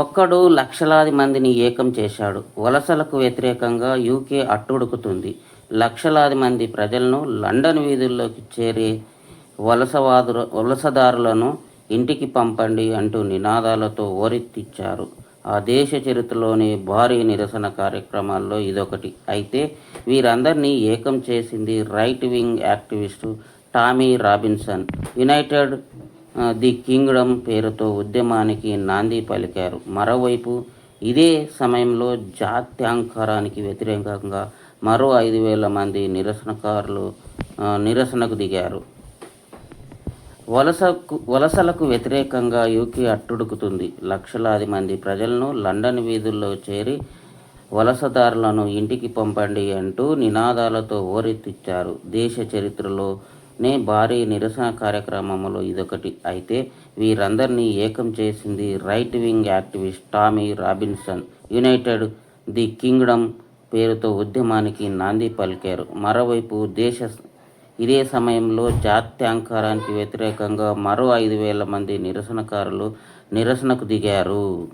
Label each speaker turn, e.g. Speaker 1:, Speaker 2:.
Speaker 1: ఒక్కడు లక్షలాది మందిని ఏకం చేశాడు. వలసలకు వ్యతిరేకంగా యూకే అట్టుడుకుతుంది. లక్షలాది మంది ప్రజలను లండన్ వీధుల్లోకి చేరి వలసవాదు వలసదారులను ఇంటికి పంపండి అంటూ నినాదాలతో ఓరెత్తిచ్చారు. ఆ దేశ చరిత్రలోని భారీ నిరసన కార్యక్రమాల్లో ఇదొకటి. అయితే వీరందరినీ ఏకం చేసింది right wing activist Tommy Robinson. United the Kingdom పేరుతో ఉద్యమానికి నాంది పలికారు. మరోవైపు ఇదే సమయంలో జాత్యాంకరానికి వ్యతిరేకంగా మరో ఐదు వేల మంది నిరసనకారులు నిరసనకు దిగారు. వలసకు వలసలకు వ్యతిరేకంగా యూకే అట్టుడుకుతుంది. లక్షలాది మంది ప్రజలను లండన్ వీధుల్లో చేరి వలసదారులను ఇంటికి పంపండి అంటూ నినాదాలతో ఓరెత్తిచ్చారు. దేశ చరిత్రలో నే భారీ నిరసన కార్యక్రమంలో ఇదొకటి. అయితే వీరందరినీ ఏకం చేసింది right wing activist Tommy Robinson. United the Kingdom పేరుతో ఉద్యమానికి నాంది పలికారు. మరోవైపు దేశ ఇదే సమయంలో జాత్యాంకారానికి వ్యతిరేకంగా మరో ఐదు వేల మంది నిరసనకారులు నిరసనకు దిగారు.